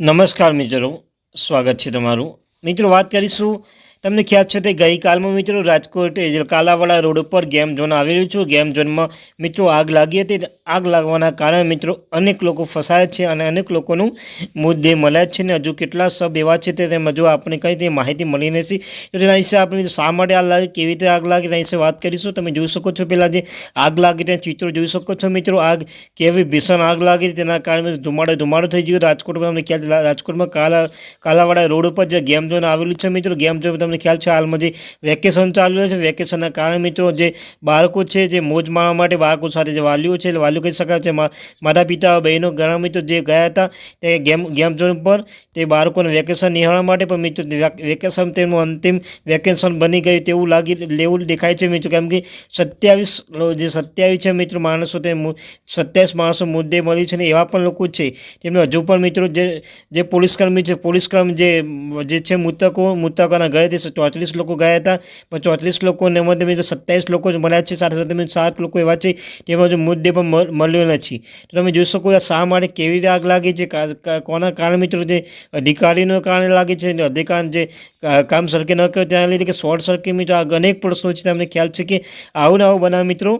નમસ્કાર મિત્રો સ્વાગત છે તમારું. મિત્રો વાત કરીશું તમને ખ્યાલ છે તે ગઈકાલમાં મિત્રો રાજકોટ કાલાવાડા રોડ ઉપર ગેમ ઝોન આવેલું છે. ગેમ ઝોનમાં મિત્રો આગ લાગી હતી. આગ લાગવાના કારણે મિત્રો અનેક લોકો ફસાયા છે અને અનેક લોકોનું મુદ્દે મળ્યા છે ને હજુ કેટલા સબ એવા છે તે હજુ આપણે કંઈ તે માહિતી મળી નથી તેના વિશે આપણે શા માટે આગ લાગી, કેવી રીતે આગ લાગી તેના વિશે વાત કરીશું. તમે જોઈ શકો છો પહેલાં જે આગ લાગી ત્યાં ચિત્રો જોઈ શકો છો મિત્રો. આગ કેવી ભીષણ આગ લાગી તેના કારણે ધુમાડો ધુમાડો થઈ ગયો. રાજકોટમાં તમને ખ્યાલ રાજકોટમાં કાલા, કાલાવાડા રોડ ઉપર જે ગેમ ઝોન આવેલું છે મિત્રો. ગેમ ઝોન તમને ખ્યાલ છે, હાલમાં જે વેકેશન ચાલુ છે વેકેશનના કારણે મિત્રો જે બાળકો છે, જે મોજ માણવા માટે બાળકો સાથે જે વાલીઓ છે વાલીઓ કહી શકાય છે માતા પિતા, બહેનો, ઘણા મિત્રો જે ગયા હતા, તે ગેમ ગેમ ઝોન પર, તે બાળકોને વેકેશન નિહાળવા માટે પણ મિત્રો વેકેશન તેમનું અંતિમ વેકેશન બની ગયું તેવું લાગી, લેવું દેખાય છે મિત્રો. કેમ કે સત્યાવીસ જે સત્યાવીસ છે મિત્રો માણસો, તે સત્યાવીસ માણસો મુદ્દે મળી છે ને એવા પણ લોકો છે. તેમને હજુ પણ મિત્રો જે જે પોલીસકર્મી છે, પોલીસકર્મી જે જે છે, મૃતકો મૃતકોના ઘરે તે ચોત્રીસ લોકો ગયા હતા. પણ ચોત્રીસ લોકોને મધ્ય મિત્રો સત્યાવીસ લોકો જ મળ્યા છે. સાથે સાથે સાત લોકો એવા છે તેમાં જો મુદ્દે પણ મળ્યો નથી. તો તમે જોઈ શકો શા માટે કેવી રીતે આગ લાગી છે કોના કારણે મિત્રો જે અધિકારીનો કારણે લાગે છે અધિકાર જે કામ સરખે ન કરે, તેના લીધે કે શોર્ટ સર્કિટ મિત્રો આ અનેક પ્રશ્નો છે તમને ખ્યાલ છે કે આવું ને આવું બનાવ મિત્રો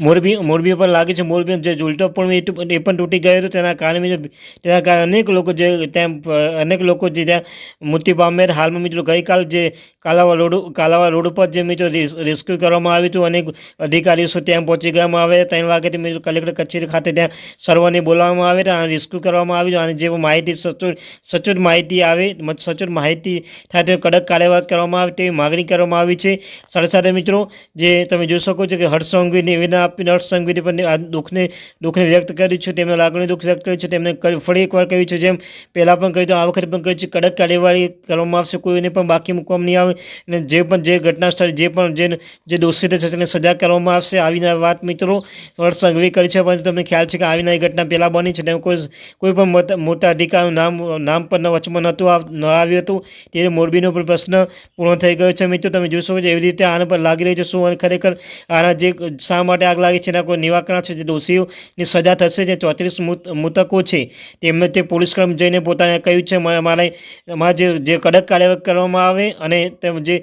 મોરબી મોરબી પર લાગે છે મોરબી જે ઝુલટો પણ એ પણ તૂટી ગયો હતો તેના કારણે તેના કારણે અનેક લોકો જે ત્યાં, અનેક લોકો જે ત્યાં મૃત્યુ પામ્યા હતા. હાલમાં મિત્રો ગઈકાલ જે કાલાવા રોડ કાલાવા રોડ ઉપર જે મિત્રો રેસ- રેસ્ક્યુ કરવામાં આવ્યું હતું, અનેક અધિકારીઓ ત્યાં પહોંચી ગયામાં આવ્યા ત્રણ વાગ્યાથી મિત્રો કલેક્ટર કચેરી ખાતે ત્યાં સર્વને બોલાવવામાં આવે અને રેસ્ક્યુ કરવામાં આવ્યું અને જે માહિતી સચોટ સચોટ માહિતી આવે સચોટ માહિતી થાય તે કડક કાર્યવાહી કરવામાં આવે તેવી માગણી કરવામાં આવી છે સાથે સાથે મિત્રો, જે તમે જોઈ શકો છો કે હર્ષ સંઘવી નિવેદન આપીને હર્ષ સંઘવીને પણ આ દુઃખને દુઃખને વ્યક્ત કરી છે, તેમના લાગણી દુઃખ વ્યક્ત કરી છે, તેમને ફરી એકવાર કહ્યું છે, જેમ પહેલાં પણ કહ્યું હતું, આ વખતે પણ કહ્યું છે, કડક કાર્યવાહી કરવામાં આવશે, કોઈને પણ બાકી મૂકવામાં નહીં આવે અને જે પણ જે ઘટના સ્થળે, જે પણ જે જે દોષિત છે, તેને સજા કરવામાં આવશે, આવીને વાત મિત્રો હર્ષ સંઘવી કરી છે, પરંતુ તમને ખ્યાલ છે કે આવીને એ ઘટના પહેલાં બની છે, તેમ કોઈ કોઈ પણ મોટા અધિકારીનું નામ નામ પણ વચમાં નહોતું ન આવ્યું હતું, ત્યારે મોરબીનો પણ પ્રશ્ન પૂર્ણ થઈ ગયો છે, મિત્રો, તમે જોશો કે એવી રીતે આના પર લાગી રહ્યું છે, શું અને ખરેખર આના જે, શા માટે આગ લાગી છે એના કોઈ નિવાકરણ છે જે દોષીઓની સજા થશે, જે ચોત્રીસ મૃતકો છે તેમને તે પોલીસ કર્મ જઈને પોતાને કહ્યું છે, મારે મારે જે જે કડક કાર્યવાહી કરવામાં આવે અને તેમ જે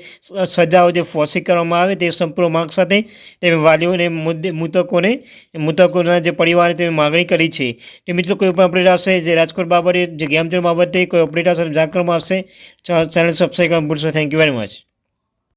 સજાઓ જે ફોસી કરવામાં આવે તે સંપૂર્ણ માંગ સાથે તેમ વાલીઓને, મુદ્દે, મૃતકોને, મૃતકોના જે પરિવારે તેની માગણી કરી છે. તે મિત્રો, કોઈ પણ અપડેટ આવશે જે રાજકોટ બાબતે, જે ગેમ બાબતે કોઈ અપડેટ આવશે જાણ કરવામાં આવશે. ચેનલ સબસ્ક્રાઈબ કરવા ભૂલશો થેન્ક યુ વેરી મચ